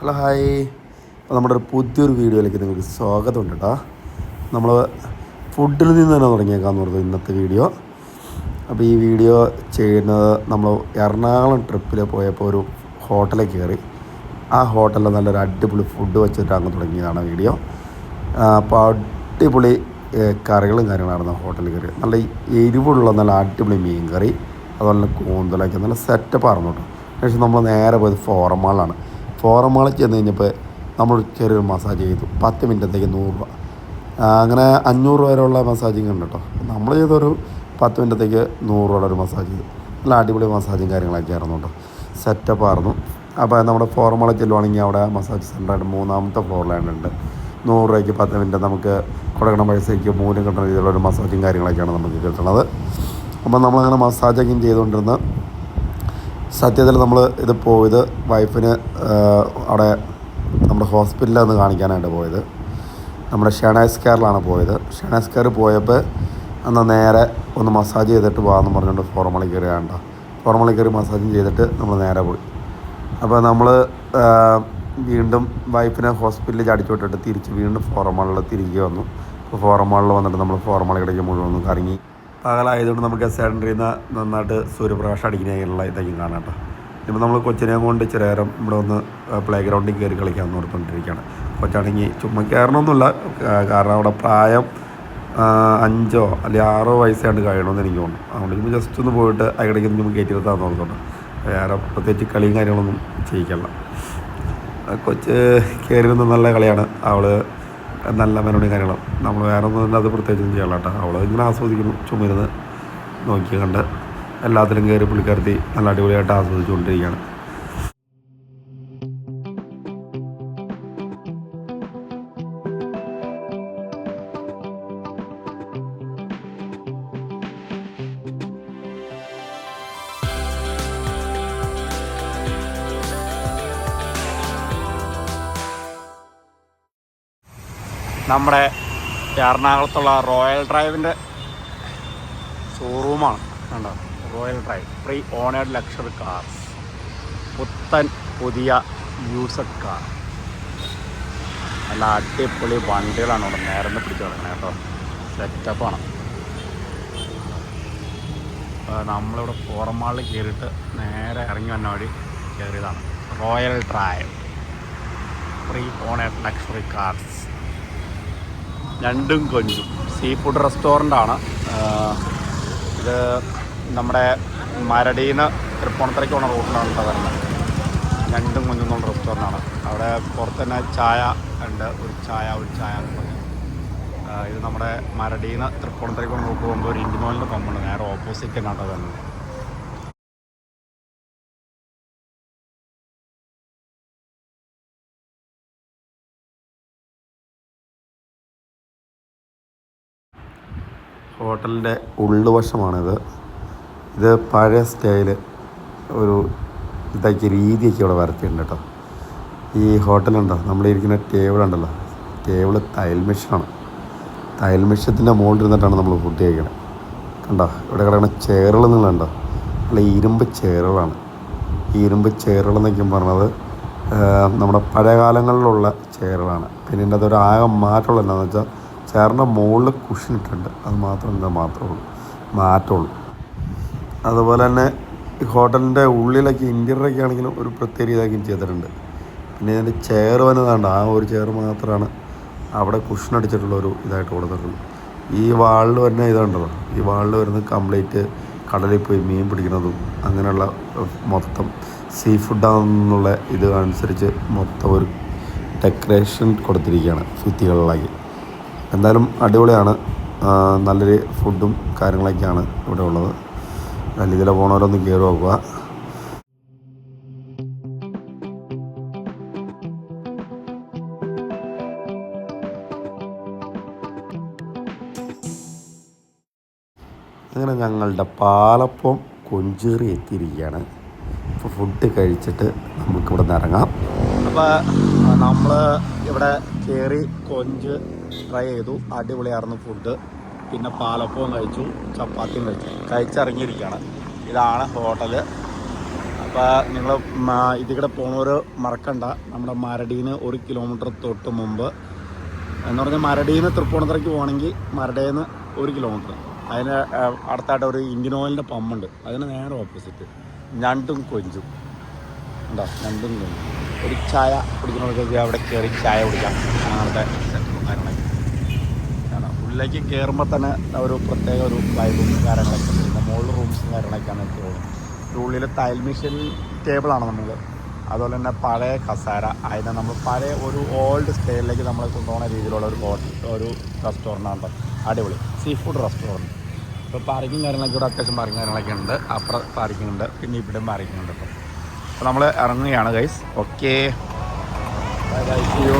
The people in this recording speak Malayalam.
Hello hi. നമ്മുടെ ഒരു പുതിയൊരു വീഡിയോയിലേക്ക് നിങ്ങൾക്ക് സ്വാഗതമുണ്ട് കേട്ടോ നമ്മൾ ഫുഡിൽ നിന്ന് തന്നെ തുടങ്ങിയേക്കാന്ന് പറഞ്ഞു ഇന്നത്തെ വീഡിയോ. അപ്പോൾ ഈ വീഡിയോ ചെയ്യുന്നത് നമ്മൾ എറണാകുളം ട്രിപ്പിൽ പോയപ്പോൾ ഒരു ഹോട്ടലിൽ കയറി ആ ഹോട്ടലിൽ നല്ലൊരു അടിപൊളി ഫുഡ് വെച്ചിട്ട് അങ്ങ് തുടങ്ങിയതാണ് വീഡിയോ. അപ്പോൾ അടിപൊളി കറികളും കാര്യങ്ങളായിരുന്നു ഹോട്ടലിൽ കയറി നല്ല എരിവുള്ള നല്ല അടിപൊളി മീൻ കറി അതുപോലെ തന്നെ കൂന്തലൊക്കെ നല്ല സെറ്റപ്പ് ആയിരുന്നു കേട്ടോ പക്ഷേ നമ്മൾ നേരെ പോയത് ഫോർമാളാണ് ഫോറം മാളിൽ ചെന്ന് കഴിഞ്ഞപ്പോൾ നമ്മൾ ചെറിയൊരു മസാജ് ചെയ്തു. പത്ത് മിനിറ്റത്തേക്ക് നൂറ് രൂപ. അങ്ങനെ അഞ്ഞൂറ് രൂപ വരെയുള്ള മസാജിങ് ഉണ്ട് കേട്ടോ. നമ്മൾ ചെയ്തൊരു പത്ത് മിനിറ്റത്തേക്ക് നൂറ് രൂപയുടെ ഒരു മസാജ് ചെയ്തു. നല്ല അടിപൊളി മസാജും കാര്യങ്ങളൊക്കെ ആയിരുന്നു കേട്ടോ. സെറ്റപ്പ് ആയിരുന്നു. അപ്പോൾ നമ്മുടെ ഫോർമള ചെല്ലുവാണെങ്കിൽ അവിടെ മസാജ് സെന്ററായിട്ട് മൂന്നാമത്തെ ഫ്ലോറിലാണുണ്ട് നൂറ് രൂപയ്ക്ക് പത്ത് മിനിറ്റ് നമുക്ക് കൊടുക്കണ പൈസയ്ക്ക് മൂല്യം കിട്ടുന്ന രീതിയിലുള്ള ഒരു മസാജും കാര്യങ്ങളൊക്കെയാണ് നമുക്ക് കിട്ടുന്നത് അപ്പം നമ്മളങ്ങനെ മസാജൊക്കെയും ചെയ്തുകൊണ്ടിരുന്ന സത്യത്തിൽ നമ്മൾ ഇത് പോയത് വൈഫിന് അവിടെ നമ്മുടെ ഹോസ്പിറ്റലിൽ ഒന്ന് കാണിക്കാനായിട്ട് പോയത്. നമ്മുടെ ഷെണൈസ് കെയറിലാണ് പോയത്. ഷെനാസ് കെയർ പോയപ്പോൾ അന്ന് നേരെ ഒന്ന് മസാജ് ചെയ്തിട്ട് പോകാമെന്ന് പറഞ്ഞുകൊണ്ട് ഫോർമളി കയറി വേണ്ട ഫോർമളി കയറി മസാജും ചെയ്തിട്ട് നമ്മൾ നേരെ പോയി. അപ്പോൾ നമ്മൾ വീണ്ടും വൈഫിനെ ഹോസ്പിറ്റലിൽ അടിച്ചു വിട്ടിട്ട് തിരിച്ച് വീണ്ടും ഫോറമാളിൽ തിരികെ വന്നു. അപ്പോൾ ഫോറമാളിൽ വന്നിട്ട് നമ്മൾ ഫോർമളി മുഴുവൻ ഒന്ന് കറങ്ങി. പകലായതുകൊണ്ട് നമുക്ക് സെക്കൻഡറിയിൽ നിന്ന് നന്നായിട്ട് സൂര്യപ്രകാശം അടിക്കുന്നതിനുള്ള ഇതൊക്കെ കാണാം കേട്ടോ. ഇപ്പോൾ നമ്മൾ കൊച്ചിനെ കൊണ്ട് ഇച്ചിരി നേരം ഇവിടെ ഒന്ന് പ്ലേ ഗ്രൗണ്ടിൽ കയറി കളിക്കാമെന്ന് ഓർത്തുകൊണ്ടിരിക്കുകയാണ്. കൊച്ചാണെങ്കിൽ ചുമ്മാ കയറണമെന്നില്ല കാരണം അവിടെ പ്രായം അഞ്ചോ അല്ലെങ്കിൽ ആറോ വയസ്സാണ്ട് കഴിയണമെന്ന് എനിക്ക് തോന്നുന്നു. അതുകൊണ്ട് ഇപ്പോൾ ജസ്റ്റ് ഒന്ന് പോയിട്ട് അതിടയ്ക്ക് നമുക്ക് കയറ്റി നിർത്താൻ നോക്കുന്നുണ്ട് വേറെ പ്രത്യേകിച്ച് കളിയും കാര്യങ്ങളൊന്നും ചെയ്യിക്കല്ല കൊച്ച് കയറി നിന്ന് നല്ല കളിയാണ്. അവൾ നല്ല മെലഡി കാര്യങ്ങളും. നമ്മൾ വേറെ ഒന്നും അത് പ്രത്യേകിച്ചൊന്നും ചെയ്യാൻ കേട്ടോ. അവളെ ഇങ്ങനെ ആസ്വദിക്കുന്നു. ചുമരുന്ന് നോക്കി കണ്ട് എല്ലാത്തിലും കയറി പുള്ളിക്കാരത്തി നല്ല അടിപൊളിയായിട്ട് ആസ്വദിച്ചുകൊണ്ടിരിക്കുകയാണ്. നമ്മുടെ എറണാകുളത്തുള്ള റോയൽ ഡ്രൈവിന്റെ ഷോറൂമാണ് കണ്ടോ? Royal drive. Pre owned luxury cars പുത്തൻ പുതിയ യൂസഡ് കാർ നല്ല അടിപൊളി വണ്ടികളാണ് ഇവിടെ നേരം പിടിച്ചു കിടക്കുന്നത് കേട്ടോ. സെറ്റപ്പാണ് നമ്മളിവിടെ ഫോറമാളിൽ കയറിയിട്ട് നേരെ ഇറങ്ങി വന്ന വഴി കയറിയതാണ്. Royal drive pre owned luxury cars ഞണ്ടും കൊഞ്ചും. സീ ഫുഡ് റെസ്റ്റോറന്റാണ് ആണ്. ഇത് നമ്മുടെ മരടീന്ന് തൃപ്പൂണിത്തറയ്ക്ക് പോണ റൂട്ടിലാണ് വരുന്നത്. ഞണ്ടും കൊഞ്ചും എന്നുള്ള റെസ്റ്റോറന്റാണ് അവിടെ പുറത്ത് തന്നെ ചായ ഉണ്ട്. ഒരു ചായ ഒരു ചായ എന്ന് പറഞ്ഞു. ഇത് നമ്മുടെ മരടീന്ന് തൃപ്പൂണിത്തറയ്ക്ക് പോണ റൂട്ട് പോകുമ്പോൾ ഒരു ഇൻഡിമോലിന്റെ പമ്പുണ്ട്. നേരെ ഓപ്പോസിറ്റ് തന്നെയാണ് കേട്ടോ ഹോട്ടലിന്റെ ഉള്ളുവശമാണിത്. ഇത് പഴയ സ്റ്റൈൽ ഒരു ഇതാക്കിയ രീതിയൊക്കെ ഇവിടെ വരത്തിയിട്ടുണ്ട് കേട്ടോ. ഈ ഹോട്ടലുണ്ടോ? നമ്മളിരിക്കുന്ന ടേബിൾ ഉണ്ടല്ലോ. ടേബിൾ തയ്യൽ മെഷീനാണ്. തയ്യൽ മെഷീനത്തിന്റെ മുകളിൽ ഇരുന്നിട്ടാണ് നമ്മൾ ഫുഡ് കഴിക്കണത് കണ്ടോ? ഇവിടെ കിടക്കുന്ന ചെയറുകൾ എന്നുള്ളതുണ്ടോ അല്ല ഇരുമ്പ് ചെയറുകളാണ്. ഈ ഇരുമ്പ് ചെയറുകൾ എന്നൊക്കെ പറഞ്ഞത് നമ്മുടെ പഴയ കാലങ്ങളിലുള്ള ചെയറുകളാണ്. പിന്നെ ഇതിന്റെ അതൊരു ആകെ മാറ്റമുള്ള എന്താണെന്ന് വെച്ചാൽ ചെയറിന്റെ മുകളിൽ കുഷൻ ഇട്ടിട്ടുണ്ട്. അത് മാത്രം എന്താ മാത്രമേ ഉള്ളൂ. മാറ്റമുള്ളൂ. അതുപോലെ തന്നെ ഹോട്ടലിന്റെ ഉള്ളിലൊക്കെ ഇന്റീരിയറൊക്കെ ആണെങ്കിലും ഒരു പ്രത്യേക രീതിയാക്കി ചെയ്തിട്ടുണ്ട്. പിന്നെ ഇതിന്റെ ചെയർ വന്നതാണ്ട് ആ ഒരു ചെയർ മാത്രമാണ് അവിടെ കുഷൻ അടിച്ചിട്ടുള്ള ഒരു ഇതായിട്ട് കൊടുത്തിട്ടുള്ളൂ ഈ വാളിൽ വരുന്ന ഇതുണ്ടല്ലോ ഈ വാളിൽ വരുന്ന കംപ്ലീറ്റ് കടലിൽ പോയി മീൻ പിടിക്കുന്നതും അങ്ങനെയുള്ള മൊത്തം സീ ഫുഡാണെന്നുള്ള ഇത് അനുസരിച്ച് മൊത്തം ഒരു ഡെക്കറേഷൻ കൊടുത്തിരിക്കുകയാണ് ഭിത്തികളിലാക്കി. എന്തായാലും അടിപൊളിയാണ്. നല്ലൊരു ഫുഡും കാര്യങ്ങളൊക്കെയാണ് ഇവിടെ ഉള്ളത്. അല്ലെങ്കിൽ ഇതിലെ പോണവരൊന്ന് കയറി നോക്കുക. അങ്ങനെ ഞങ്ങളുടെ പാലപ്പം കൊഞ്ചേറി എത്തിയിരിക്കുകയാണ്. ഇപ്പോൾ ഫുഡ് കഴിച്ചിട്ട് നമുക്കിവിടെ നിന്ന് ഇറങ്ങാം. അപ്പോൾ നമ്മൾ ഇവിടെ കയറി കൊഞ്ച് ട്രൈ ചെയ്തു. അടിപൊളിയായിരുന്നു ഫുഡ് പിന്നെ പാലപ്പവും കഴിച്ചു. ചപ്പാത്തിയും കഴിച്ചു. കഴിച്ചിറങ്ങിയിരിക്കുകയാണ്. ഇതാണ് ഹോട്ടൽ അപ്പോൾ നിങ്ങൾ ഇതികൂടെ പോണവർ മറക്കണ്ട. നമ്മുടെ മരടീന് ഒരു കിലോമീറ്റർ തൊട്ട് മുമ്പ്. എന്ന് പറഞ്ഞാൽ മരടീന്ന് തൃപ്പൂണിത്തറയ്ക്ക് പോകണമെങ്കിൽ മരടേന്ന് ഒരു കിലോമീറ്റർ അതിന് അടുത്തായിട്ട് ഒരു ഇന്ത്യൻ ഓയിലിന്റെ പമ്പുണ്ട് അതിന് നേരെ ഓപ്പോസിറ്റ് ഞണ്ടും കൊഞ്ചും. ഉണ്ടോ രണ്ടും കൊഞ്ചും. ഒരു ചായ കുടിക്കുന്നവർക്ക് അവിടെ കയറി ചായ കുടിക്കാം. അങ്ങനത്തെ ഉള്ളിലേക്ക് കയറുമ്പോൾ തന്നെ ഒരു പ്രത്യേക ഒരു വൈബും കാര്യങ്ങളൊക്കെ ഉണ്ട്. പിന്നെ മുകളിൽ റൂംസും കാര്യങ്ങളൊക്കെയാണ് എനിക്ക് തോന്നുന്നത്. ഉള്ളിൽ തയൽ മെഷീൻ ടേബിളാണ് നമ്മൾ അതുപോലെ തന്നെ പഴയ കസാര അതിനെ നമ്മൾ പഴയ ഒരു ഓൾഡ് സ്റ്റൈലിലേക്ക് നമ്മൾ കൊണ്ടുപോകുന്ന രീതിയിലുള്ള ഒരു ഹോട്ടൽ ഒരു റെസ്റ്റോറന്റാണ് അടിപൊളി. സീ ഫുഡ് റെസ്റ്റോറന്റ് ഇപ്പോൾ പാർക്കിങ് കാര്യങ്ങളൊക്കെ ഇവിടെ അത്യാവശ്യം പാർക്കിങ് കാര്യങ്ങളൊക്കെ ഉണ്ട്. അപ്പുറം പാർക്കിംഗ് ഉണ്ട്. പിന്നെ ഇവിടെയും പാർക്കിംഗ് ഉണ്ട് അപ്പോൾ നമ്മൾ ഇറങ്ങുകയാണ് guys okay bye bye you